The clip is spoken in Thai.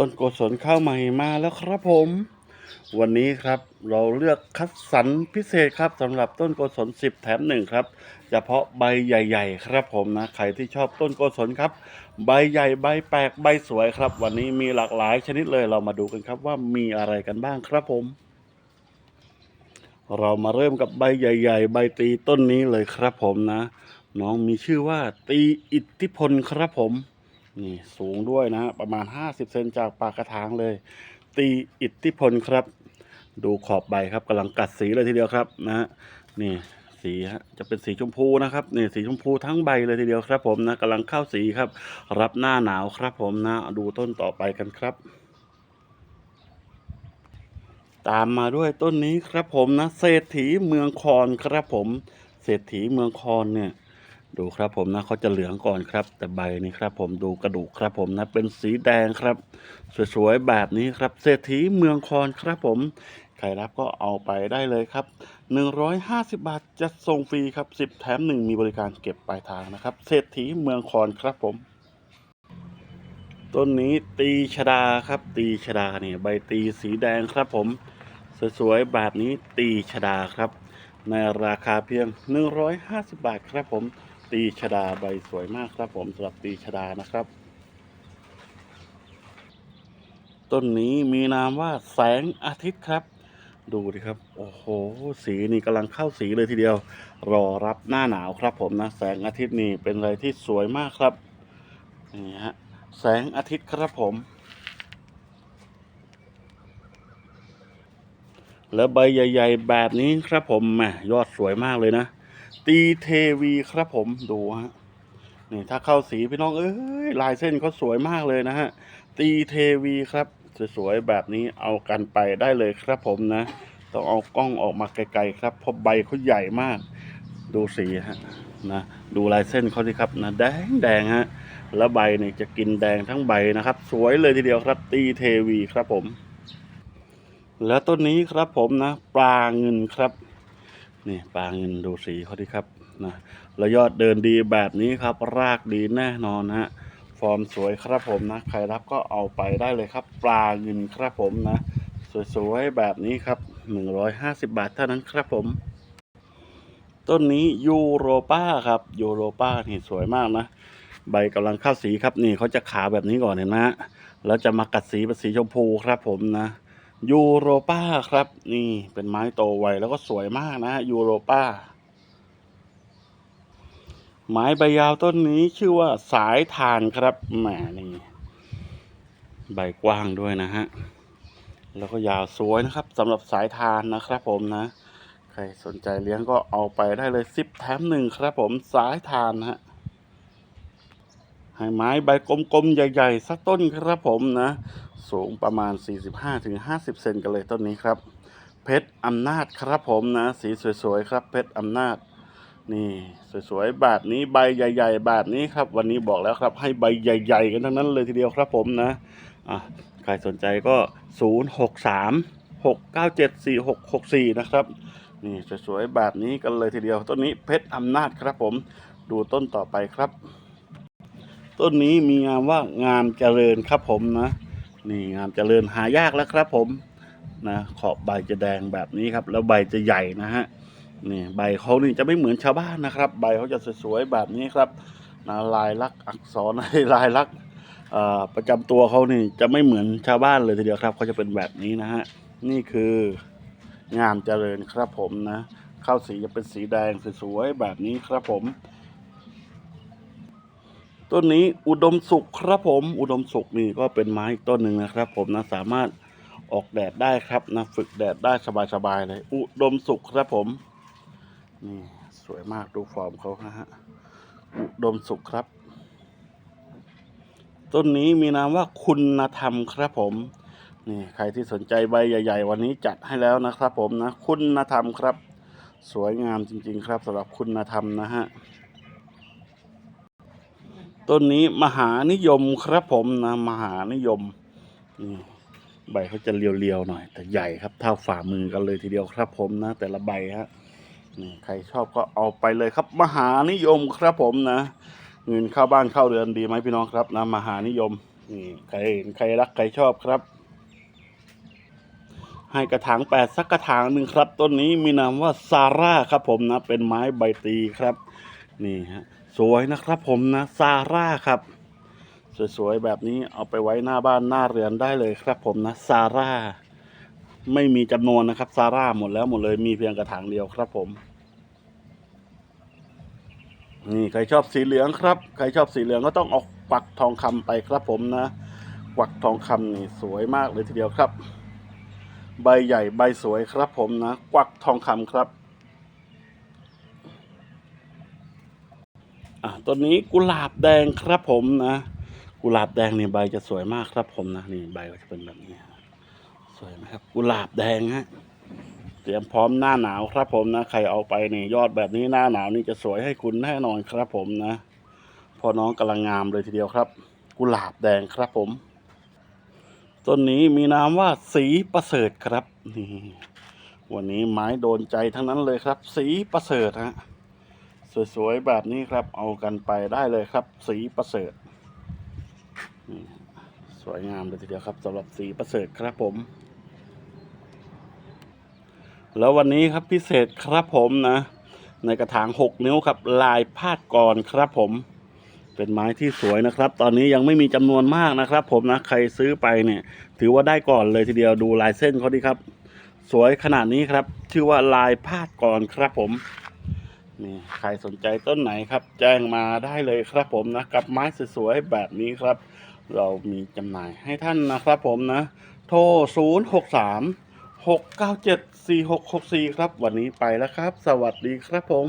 ต้นโกศลข้าวใหม่มาแล้วครับผม วันนี้ครับเราเลือกคัดสรรพิเศษครับสำหรับต้นโกศล10 แถมหนึ่งครับเฉพาะใบใหญ่ ๆ ครับผมนะใครที่ชอบต้นโกศลครับ ใบใหญ่ใบแปลกใบสวยครับ วันนี้มีหลากหลายชนิดเลยเรามาดูกันครับว่ามีอะไรกันบ้างครับผม เรามาเริ่มกับใบใหญ่ ๆ ใบตีต้นนี้เลยครับผมนะ น้องมีชื่อว่าตีอิทธิพลครับผม นี่สูงด้วยนะประมาณ 50 เซนจากปากกระถางเลย ตีอิทธิพลครับ ดูขอบใบครับกำลังกัดสีเลยทีเดียวครับนะฮะนี่สีฮะจะเป็นสีชมพูนะครับนี่สีชมพูทั้งใบเลยทีเดียวครับ ผมนะกำลังเข้าสีครับ รับหน้าหนาวครับ ผมนะดูต้นต่อไปกันครับ ตามมาด้วยต้นนี้ครับผมนะเศรษฐีเมืองคอนครับผม เศรษฐีเมืองคอนเนี่ย ดูครับผมนะเขาจะเหลืองก่อนครับ แต่ใบนี้ครับ ผมดูกระดูกครับผมนะเป็นสีแดงครับ สวยๆแบบนี้ครับ เศรษฐีเมืองคอนครับผมใครรับก็เอาไปได้เลยครับ 150 บาทจะส่งฟรีครับ 10 แถม 1 มีบริการเก็บปลายทางนะครับ เศรษฐีเมืองคอนครับผม ต้นนี้ตีชดาครับ ตีชดาเนี่ยใบตีสีแดงครับผม สวยๆแบบนี้ตีชดาครับ ในราคาเพียง 150 บาทครับผม ตีชดาใบสวยมากครับผมสำหรับตีชดานะครับ ต้นนี้มีนามว่าแสงอาทิตย์ครับ ดูดิครับ โอ้โห สีนี่กำลังเข้าสีเลยทีเดียว รอรับหน้าหนาวครับผมนะ แสงอาทิตย์นี่เป็นอะไรที่สวยมากครับนี่ฮะแสงอาทิตย์ครับผม แล้วใบใหญ่ ๆ แบบนี้ครับผมแหมยอดสวยมากเลยนะ ตีเทวีครับผมดูฮะนี่ถ้าเข้าสีพี่น้องเอ้ยลายเส้นเขาสวยมากเลยนะฮะ ตีเทวีครับ สวยๆแบบนี้เอากันไปได้เลยครับผมนะ ต้องเอากล้องออกมาไกลๆครับเพราะใบเขาใหญ่มาก ดูสีฮะนะดูลายเส้นเขาสิครับนะแดงแดงฮะแล้วใบเนี่ยจะกินแดงทั้งใบนะครับ สวยเลยทีเดียวครับตีเทวีครับผม แล้วต้นนี้ครับผมนะปลาเงินครับ นี่ปลาเงินดูสีเขาดิครับนะแล้วยอดเดินดีแบบนี้ครับ รากดีแน่นอนฮะฟอร์มสวยครับผมนะ ใครรับก็เอาไปได้เลยครับ ปลาเงินครับผมนะ สวยๆแบบนี้ครับ 150 บาทเท่านั้นครับผม ต้นนี้ยูโรป้าครับยูโรป้านี่สวยมากนะ ใบกำลังเข้าสีครับนี่เขาจะขาวแบบนี้ก่อนเห็นไหมฮะแล้วจะมากัดสีเป็นสีชมพูครับผมนะ ยูโรป้าครับ นี่เป็นไม้โตไวแล้วก็สวยมากนะยูโรป้าไม้ใบยาวต้นนี้ชื่อว่าสายทานครับแหมนี่ใบกว้างด้วยนะฮะ แล้วก็ยาวสวยนะครับสำหรับสายทานนะครับผมนะ ใครสนใจเลี้ยงก็เอาไปได้เลยสิบแถมหนึ่งครับผมสายทานฮะ ให้ไม้ใบกลมๆ ใหญ่ๆ สักต้นครับผมนะ สูงประมาณ 45-50 เซนกันเลยต้นนี้ครับ เพชรอำนาจครับผมนะ สีสวยๆ ครับ เพชรอำนาจ นี่สวยๆแบบนี้ใบใหญ่ๆแบบนี้ครับ วันนี้บอกแล้วครับ ให้ใบใหญ่ ๆ กันทั้งนั้นเลยทีเดียวครับผมนะอะใครสนใจก็ 063 697 4664 นะครับ นี่สวยๆแบบนี้กันเลยทีเดียว ต้นนี้เพชรอำนาจครับผม ดูต้นต่อไปครับ ต้นนี้มีงามว่างามเจริญครับผมนะนี่งามเจริญหายากแล้วครับผมนะขอบใบจะแดงแบบนี้ครับ แล้วใบจะใหญ่นะฮะนี่ใบเขานี่จะไม่เหมือนชาวบ้านนะครับ ใบเขาจะสวยๆแบบนี้ครับนะลายลักษณ์อักษรลายลักษณ์ประจำตัวเขานี่จะไม่เหมือนชาวบ้านเลยทีเดียวครับเขาจะเป็นแบบนี้นะฮะนี่คืองามเจริญครับผมนะเข้าสีจะเป็นสีแดงสวยๆแบบนี้ครับผม ต้นนี้อุดมสุขครับผม อุดมสุขนี่ก็เป็นไม้อีกต้นหนึ่งนะครับ ผมนะสามารถออกแดดได้ครับนะฝึกแดดได้สบายๆเลย อุดมสุขครับผมนี่สวยมากดูฟอร์มเขาฮะอุดมสุขครับ ต้นนี้มีนามว่าคุณธรรมครับผมนี่ใครที่สนใจใบใหญ่ ๆ วันนี้จัดให้แล้วนะครับ ผมนะ คุณธรรมครับ สวยงามจริง ๆ ครับสำหรับคุณธรรมนะฮะ ต้นนี้มหานิยมครับผมนะมหานิยมนี่ใบเขาจะเรียวๆหน่อย แต่ใหญ่ครับเท่าฝ่ามือกันเลยทีเดียวครับผมนะ แต่ละใบฮะนี่ใครชอบก็เอาไปเลยครับ มหานิยมครับผมนะเงินเข้าบ้านเข้าเรือนดีไหมพี่น้องครับนะมหานิยมนี่ใครใครรักใครชอบครับ ให้กระถางแปดสักกระถางหนึ่งครับ ต้นนี้มีนามว่าซาร่าครับผมนะ เป็นไม้ใบตีครับ นี่ฮะ สวยนะครับผมนะซาร่าครับ สวยๆแบบนี้เอาไปไว้หน้าบ้านหน้าเรือนได้เลยครับผมนะซาร่าไม่มีจำนวนนะครับซาร่าหมดแล้วหมดเลยมีเพียงกระถางเดียวครับผมนี่ใครชอบสีเหลืองครับ ใครชอบสีเหลืองก็ต้องเอกวักทองคำไปครับผมนะกวักทองคำนี่สวยมากเลยทีเดียวครับ ใบใหญ่ใบสวยครับผมนะกวักทองคำครับ อะต้นนี้กุหลาบแดงครับผมนะ กุหลาบแดงเนี่ยใบจะสวยมากครับผมนะนี่ใบก็จะเป็นแบบนี้สวยไหมครับ กุหลาบแดงฮะเตรียมพร้อมหน้าหนาวครับผมนะใครเอาไปเนี่ยยอดแบบนี้หน้าหนาวนี่จะสวยให้คุณแน่นอนครับผมนะพอน้องกำลังงามเลยทีเดียวครับ กุหลาบแดงครับผมต้นนี้มีนามว่าสีประเสริฐครับนี่วันนี้ไม้โดนใจทั้งนั้นเลยครับ สีประเสริฐฮะ สวยๆ แบบนี้ครับ เอากันไปได้เลยครับ สีประเสริฐสวยงามเลยทีเดียวครับสำหรับสีประเสริฐครับผม แล้ววันนี้ครับพิเศษครับผมนะ ในกระถาง 6 นิ้วครับ ลายพาดกรครับผม เป็นไม้ที่สวยนะครับ ตอนนี้ยังไม่มีจำนวนมากนะครับ ผมนะใครซื้อไปเนี่ย ถือว่าได้ก่อนเลยทีเดียวดูลายเส้นเขาดีครับ สวยขนาดนี้ครับ ชื่อว่าลายพาดกรครับผม นี่ใครสนใจต้นไหนครับ แจ้งมาได้เลยครับผมนะกับไม้สวยๆแบบนี้ครับ เรามีจำหน่ายให้ท่านนะครับผมนะ โทร 0 6 3 6 9 7 4 6 6 4 ครับ วันนี้ไปแล้วครับ สวัสดีครับผม